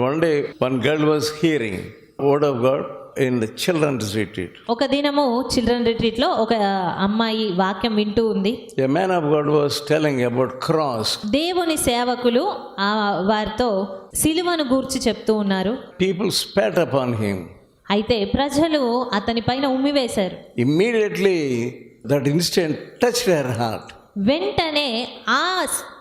One day, one girl was hearing word of God in the children's retreat. ఒక దినము children రిట్రీట్లో ఒక అమ్మాయి వాక్యం వింటూ ఉంది A man of God was telling about cross. దేవుని సేవకులు ఆ వారితో సిలువను గూర్చి చెప్తూ ఉన్నారు People spat upon him. అయితే ప్రజలు అతని పైన ఉమ్మివేశారు Immediately, that instant touched her heart. వెంటనే ఆ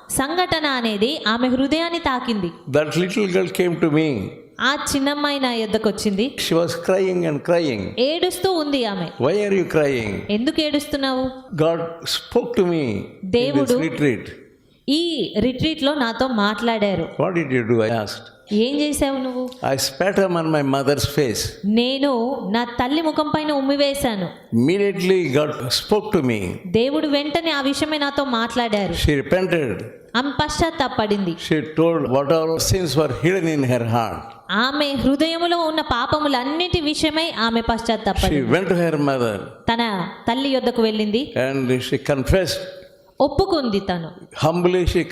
సంఘటన అనేది ఆమె హృదయాన్ని తాకింది. That girl came to me ఆ చిన్నమ్మాయి నా ఎద్దకు వచ్చింది షీ అండ్ క్రైయింగ్ ఏడుస్తూ ఉంది ఆమె. వైఆర్ యు క్రయింగ్ ఎందుకు ఏడుస్తున్నావు? గాడ్ స్పోక్ టు మీ దేవుడు రిట్రీట్ ఈ రిట్రీట్లో నాతో మాట్లాడారు. What did you do I asked ఏం చేసావు నువ్వు? I spat on my mother's face నేను నా తల్లి ముఖం పైన ఉమ్మి వేశాను. Immediately God spoke to me దేవుడు వెంటనే ఆ విషయమే నాతో మాట్లాడారు. షీ రిపెంటెడ్ ఆమె పశ్చాత్తాపడింది. She told what our sins were hidden in her heart ఆమె హృదయములో ఉన్న పాపములన్నిటి విషయమై ఆమె పశ్చాత్తాపడింది. She went to her mother తన తల్లి యొద్దకు వెళ్ళింది. అండ్ షీ కన్ఫెస్డ్ ఒప్పుకుంది తను. హంబ్లీ షీ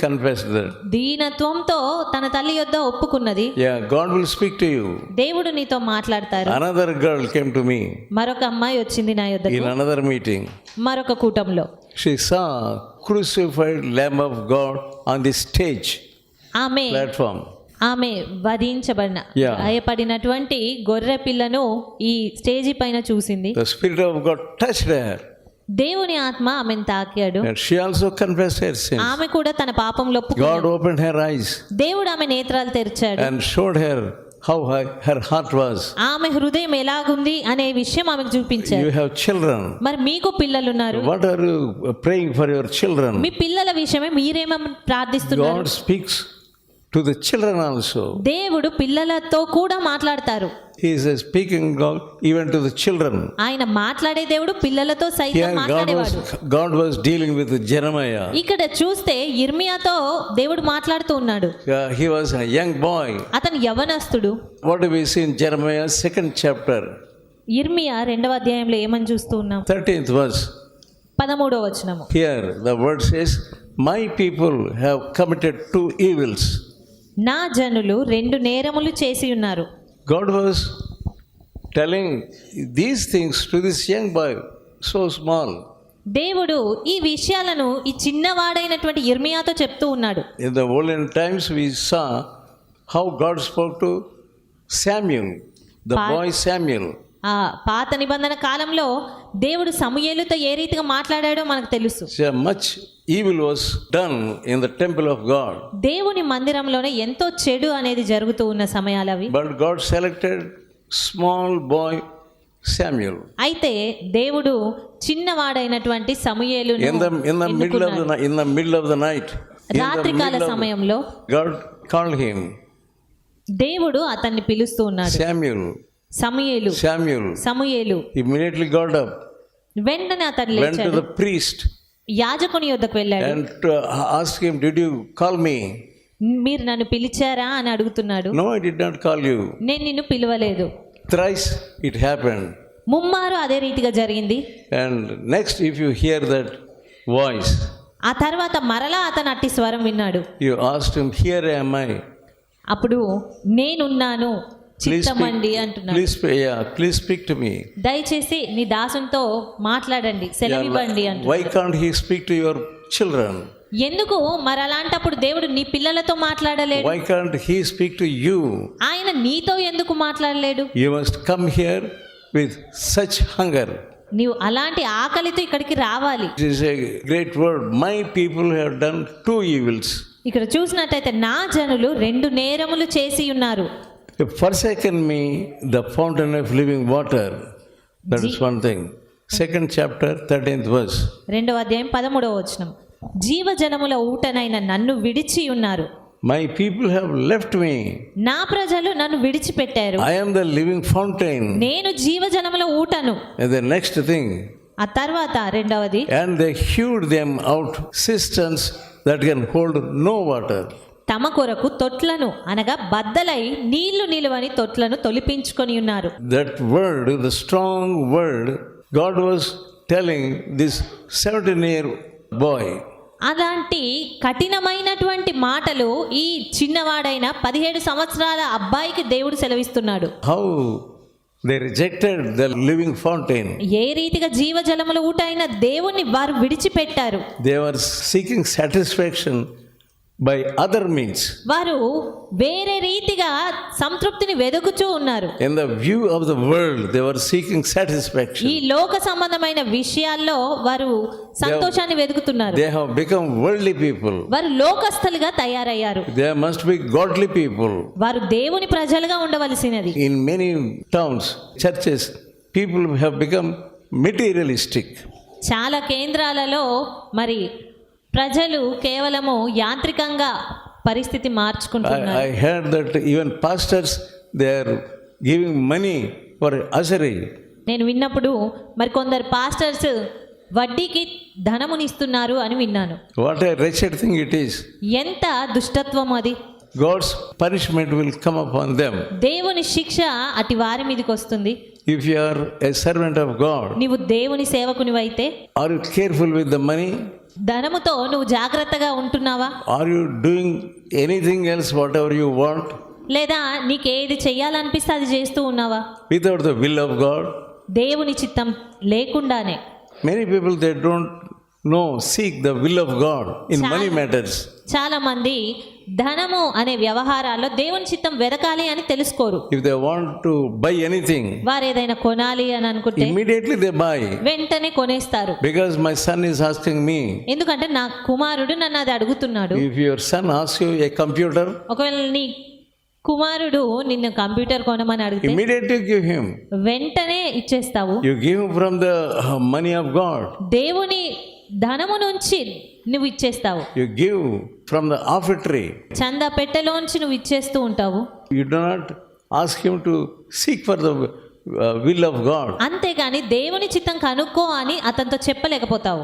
దీనత్వంతో తన తల్లి యొద్ద ఒప్పుకున్నది. యా స్పీక్ టు యు దేవుడు నీతో మాట్లాడతారు. అనదర్ గర్ల్ టు మీ మరొక అమ్మాయి వచ్చింది నా యొక్క అనదర్ మీటింగ్ మరొక కూటంలో. She saw crucified lamb of God on the stage ఆమె ప్లాట్ఫామ్ ఆమె వధించబడిన భయపడినటువంటి గొర్రె పిల్లను ఈ స్టేజ్ పైన చూసింది. దేవుని ఆత్మ ఆమెను తాకాడు she also confessed her sins. ఆమె కూడా తన పాపంలో. God opened her eyes దేవుడు ఆమె నేత్రాలు తెరిచాడు and showed her how her, her heart was. ఆమె హృదయం ఎలాగుంది అనే విషయం ఆమెకు చూపించారు You have children. మరి మీకు పిల్లలున్నారు What are you praying for your children? మీ పిల్లల విషయమే మీరేమో ప్రార్థిస్తున్నారు God speaks to the children also. దేవుడు పిల్లలతో కూడా మాట్లాడతారు He is speaking God even to the children. ఆయన మాట్లాడే దేవుడు పిల్లలతో సైతం మాట్లాడేవాడు God was dealing with Jeremiah. ఇక్కడ చూస్తే ఇర్మియాతో దేవుడు మాట్లాడుతూ ఉన్నాడు Uh, he was a young boy. అతను యవనస్తుడు What do we see in Jeremiah second chapter, ఇర్మియా రెండవ అధ్యాయంలో ఏమని చూస్తూ ఉన్నాం 13th verse? పదమూడవ వచనము Here the word says, My people have committed two evils. నా జనులు రెండు నేరములు చేసి ఉన్నారు. God was telling these things to this young boy so small దేవుడు ఈ విషయాలను ఈ చిన్నవాడైనటువంటి ఇర్మియాతో చెప్తూ ఉన్నాడు. In the olden times we saw how God spoke to Samuel the boy Samuel ఆ పాత నిబంధన కాలంలో దేవుడు సమూయేలుతో ఏ రీతిగా మాట్లాడాడో మనకు తెలుసు much evil was done in the temple of God. దేవుని మందిరంలోనే ఎంతో చెడు అనేది జరుగుతూ ఉన్న సమయాలు అవి But God selected small boy Samuel. అయితే దేవుడు చిన్నవాడైనటువంటి సమూయేలు In the in the middle of the night, in the middle of the night, in the రాత్రికాల సమయంలో God called him దేవుడు అతన్ని పిలుస్తూ ఉన్నాడు Samuel. సమయలు. శామ్యూల్ సమయలు. ఇమీడియట్లీ గాడ్ వెంటనే అతను వెంట ద ప్రీస్ట్ యాజకుని యొద్దకు వెళ్ళాడు. And ask him did you call me మీరు నన్ను పిలిచారా అని అడుగుతున్నాడు. No I did not call you నేను నిన్ను పిలవలేదు. థ్రైస్ ఇట్ హ్యాపెండ్ ముమ్మారు అదే రీతిగా జరిగింది. And next if you hear that voice ఆ తర్వాత మరలా అతను అట్టి స్వరం విన్నాడు. You asked him here I అప్పుడు నేనున్నాను. చిత్తమండి అంటున్నాడు. ప్లీజ్ స్పీక్ టు మీ దయచేసి నీ దాసంతో మాట్లాడండి సెలవివ్వండి అంటే why can't he speak to your children ఎందుకు? మరి అలాంటప్పుడు దేవుడు నీ పిల్లలతో మాట్లాడలేదు why can't he speak to you ఆయన నీతో ఎందుకు మాట్లాడలేడు? You must come here with such hunger నీవు అలాంటి ఆకలితో ఇక్కడికి రావాలి. Great word my people have done two evils ఇక్కడ చూసినట్టయితే నా జనులు రెండు నేరములు చేసి ఉన్నారు. Forsaken me, the fountain of living water. That is one thing. Second chapter, 13th verse. రెండవ అధ్యాయం పదమూడవ వచనం జీవజలముల ఊటనైన నన్ను విడిచి ఉన్నారు My people have left me. నా ప్రజలు నన్ను విడిచిపెట్టారు I am the living fountain. నేను జీవజలముల ఊటను And the next thing, ఆ తర్వాత రెండవది and they hewed them out cisterns that can hold no water. తమ కొరకు తొట్లను అనగా బద్దలై నీళ్ళు నిలువని తొట్లను తొలిపించుకొని ఉన్నారు. That word, the strong word, God was telling this 17 year boy, అలాంటి కఠినమైనటువంటి మాటలు ఈ చిన్నవాడైన పదిహేడు సంవత్సరాల అబ్బాయికి దేవుడు సెలవిస్తున్నాడు. How they rejected the living fountain. ఏ రీతిగా జీవజలముల ఊట అయిన దేవుణ్ణి వారు విడిచిపెట్టారు. They were seeking satisfaction by other means వారు వేరే రీతిగా సంతృప్తిని వెదుకుతూ ఉన్నారు. In the view of the world they were seeking satisfaction ఈ లోక సంబంధమైన విషయాల్లో వారు సంతోషాన్ని వెదుకుతున్నారు. They have become worldly people వారు లోకస్థలుగా తయారయ్యారు. They must be godly people వారు దేవుని ప్రజలుగా ఉండవలసినది. In many towns churches people have become materialistic చాలా కేంద్రాలలో మరి ప్రజలు కేవలము యాంత్రికంగా పరిస్థితి మార్చుకుంటున్నారు. Even pastors they are money for Asari నేను విన్నప్పుడు మరి కొందరు పాస్టర్స్ వడ్డీకి ధనమునిస్తున్నారు అని విన్నాను. What a wretched thing it is ఎంత దుష్టత్వం అది. God's punishment will come upon దేవుని శిక్ష అతి వారి మీదకి వస్తుంది. If you are a servant of God నీవు దేవుని సేవకునివైతే are you careful with the money ధనముతో నువ్వు జాగ్రత్తగా ఉంటున్నావా? Are you doing anything else whatever you want లేదా నీకు ఏది చేయాలనిపిస్తే అది చేస్తూ ఉన్నావా? Without the will of God దేవుని చిత్తం లేకుండానే. Many people they don't know seek the will of God in money matters చాలా మంది ధనము అనే వ్యవహారాల్లో దేవుని చిత్తం వెదకాలి అని తెలుసుకోరు. If they want to buy anything వారు ఏదైనా కొనాలి అని అనుకుంటే ఇమిడియట్లీ దే బై వెంటనే కొనేస్తారు. Because my son is asking me ఎందుకంటే నా కుమారుడు నన్ను అది అడుగుతున్నాడు. If your son ask you a computer ఒకవేళ నీ కుమారుడు నిన్ను కంప్యూటర్ కొనమని అడిగి ఇమిడియట్లీ గివ్ వెంటనే ఇచ్చేస్తావు. You give from the money of God దేవుని ధనము నుంచి నువ్వు ఇచ్చేస్తావు you give from the offertory చందా పెట్టెలోంచి నువ్వు ఇచ్చేస్తూ ఉంటావు you do not ask him to seek for the will of God అంతేగాని దేవుని చిత్తం కనుక్కో అని అతనితో చెప్పలేకపోతావు.